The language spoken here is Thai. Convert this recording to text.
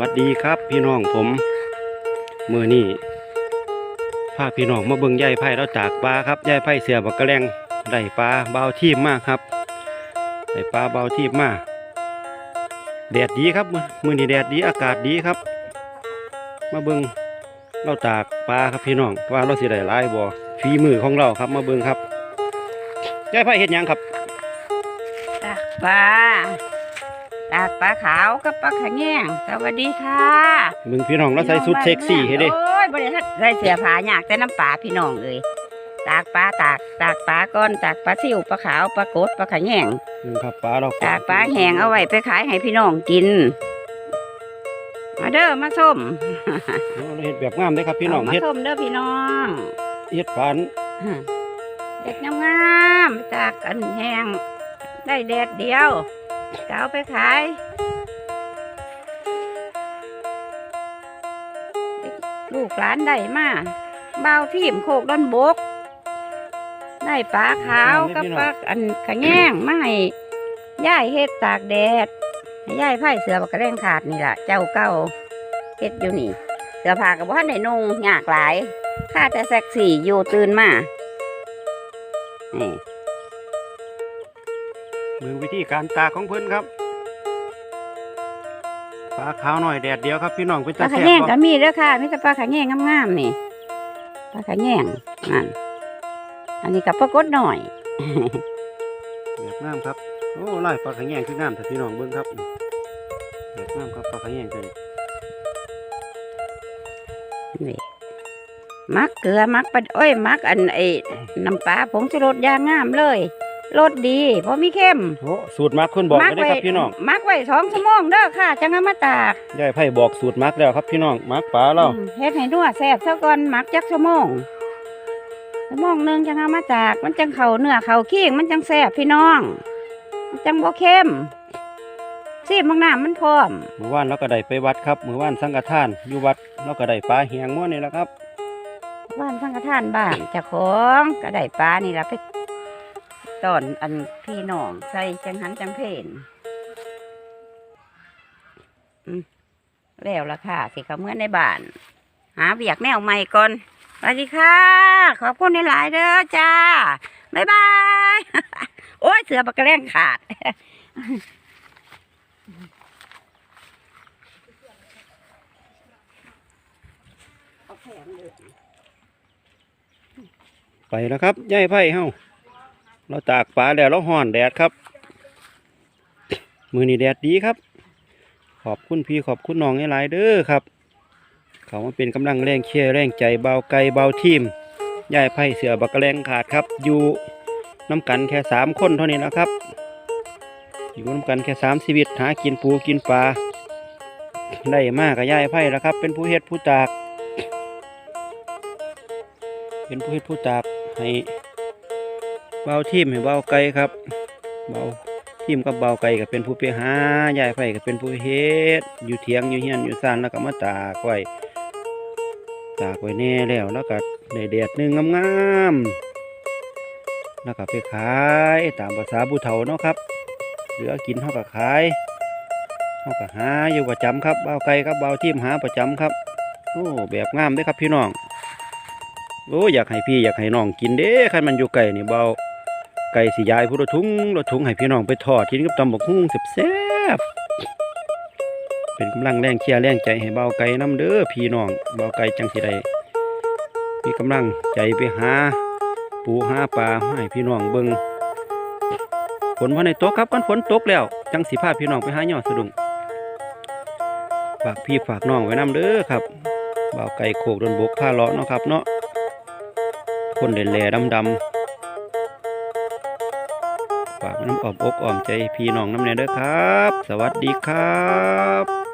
วัสดีครับพี่น้องผมมือนี่พาพี่น้องมาเบิ่งยายไผ่เราจากปลาครับยายไผ่เสือบักกระแลงได้ปลาเบาทีมมากครับได้ปลาเบาทีมมากแดดดีครับมือมือนี่แดดดีอากาศดีครับ มาเบิ่งเราตากปลาครับพี่น้องว่าเราสิได้หลายบ่ฝีมือของเราครับมาเบิ่งครับยายไผ่เฮ็ดยังครับตากปลา ตากปลาขาวกับปลาขะแงงสวัสดีค่ะเบิ่งพี่น้องเราใส่สุดเซ็กซี่ให้เด้โอ้ยบริษัทใส่เสียผาอยากแต่น้ำปลาพี่น้องเอ้ยตากปลาตากตากปลาก้อนตากปลาซิวปลาขาวปลากดปลาขะแงงเบิ่งครับปลาเราตากปลาแห้งเอาไว้ไปขายให้พี่น้องกิน มาเด้อมาส้มเราเฮ็ดแบบงามเด้ครับพี่น้องเามาเฮ็ดส้มเด้อพี่น้องเฮ็ดปานเด็กงามๆไปตากกันแห้งได้แดดเดียว ก็เอาไปขายลูกหลานได้มาเบาวทีมโคกด้านบก ได้ปลาขาวกับปลาอันขะแงงมาให้ย่ายเฮ็ดตากแดดให้ย่ายไผ่เสือบักกระแรงขาดนี่ล่ะเจ้าเก่าเฮ็ดอยู่นี่ เสือผ้ากับว่าในนุ่งยากหลายข้าแต่แซกสี่อยู่ตื่นมานี่ มือวิธีการตากของเพิ่นครับปลาขาวหน่อยแดดเดียวครับพี่น้องเป็นปลาตาขะแซ่บแงงบ่ก็มีเด้อค่ะมีแต่ปลาขะแงงงามๆนี่ปลาขะแงงนั่นอันนี้กับปลากดหน่อย แบบงามครับโอ้ไล่ปลาขะแยงคืองามแต่พี่น้องเบิ่งครับแบบงามครับปลาขะแยงตัวนี้นี่มักเกลือมักปลาโอ้ยมักอันไอ้น้ำปลาผงชูรสยางงามเลย รสดีเพราะมีเข้มโอ้สูตรมักเพิ่นบอกมัไว้ได้ครับพี่น้องมักไว้สองชั่วโมงเด้อค่ะจังเอามาตากยายไผ่บอกสูตรมักแล้วครับพี่น้องมักปลาเราอืมเฮ็ดให้นัวแซ่บซะก่อนมักจักชั่วโมงชั่วโมงหนึงจังเอามาตาก มันจังเข้าเนื้อเข้าเคียงมันจังแซ่บพี่น้องมันจังบ่เข้มซีบบางน้ำมันพร้อมเมื่อวานเราก็ได้ไปวัดครับเมื่อวานสังฆทานอยู่วัดเราก็ได้ปลาเหียงม้วนนี่แหละครับบ้านสังฆทานบ้านเจ้าของก็ได้ปลานี่ละไป ตอนอันพี่น้องใส่จังหันจังเพนแล้วละค่ะสิเขาเมื่อในบ้าน หาเบียกแนวใหม่ก่อนสวัสดีค่ะ ขอบคุณในหลายเด้อจ้า บ๊ายบาย โอ้ย เสือปากกระแรงขาดไปแล้วครับยายไผ่เฮา เราตากปลาแล้วเราห่อนแดดครับ มือนี้แดดดีครับ ขอบคุณพี่ขอบคุณน้องหลายๆเด้อครับ เขามาเป็นกำลังแรงเชียร์แรงใจเบาไกลเบาทีมยายไผ่เสือบักแรงขาดครับ อยู่น้ำกันแค่สามคนเท่านี้นะครับ อยู่น้ำกันแค่สามชีวิตหากินปูกินปลาได้มากกับยายไผ่แล้วครับ เป็นผู้เฮ็ดผู้ตาก เป็นผู้เฮ็ดผู้ตากให้ เบาทีมให้เบาไกลครับ เบาทีมกับเบาไกลก็เป็นผู้ไปหายายไผ่ก็เป็นผู้เฮ็ดอยู่เถียงอยู่เฮียนอยู่ซานแล้วก็มาตากไว้ตากไว้แน่แล้วแล้วก็ได้แดดหนึงงามๆแล้วก็ไปขายตามภาษาผู้เฒ่าเนาะครับเหลือกินเท่ากับขายเท่ากับหาอยู่ประจำครับเบาไกลครับเบาทีมหาประจำครับโอ้แบบงามเด้อครับพี่น้องโอ้อยากให้พี่อยากให้น้องกินเด้คันมันอยู่ไก่นี่เบา ไก่สิยายพุทธทุงรถทุงให้พี่น้องไปทอดกินกับตำบักหุ่งแซ่บเป็นกำลังแรงเชียร์แรงใจให้เบาไก่น้ำเด้อพี่น้องเบาไก่จังสิได้มีกำลังใจไปหา ปูหาปลาให้พี่น้องเบิงฝนวันในตกครับกันฝนตกแล้ว จังสิพาพี่น้องไปหาหยอดสะดุงฝากพี่ฝากน้องไว้น้ำเด้อครับเบาไก่โขกโดนบกผ้าเลาะเนาะครับเนาะคนแหล่ๆดำ ฝากน้ำออมอกอ้อมใจพี่น้องน้ำแน่เด้อครับ สวัสดีครับ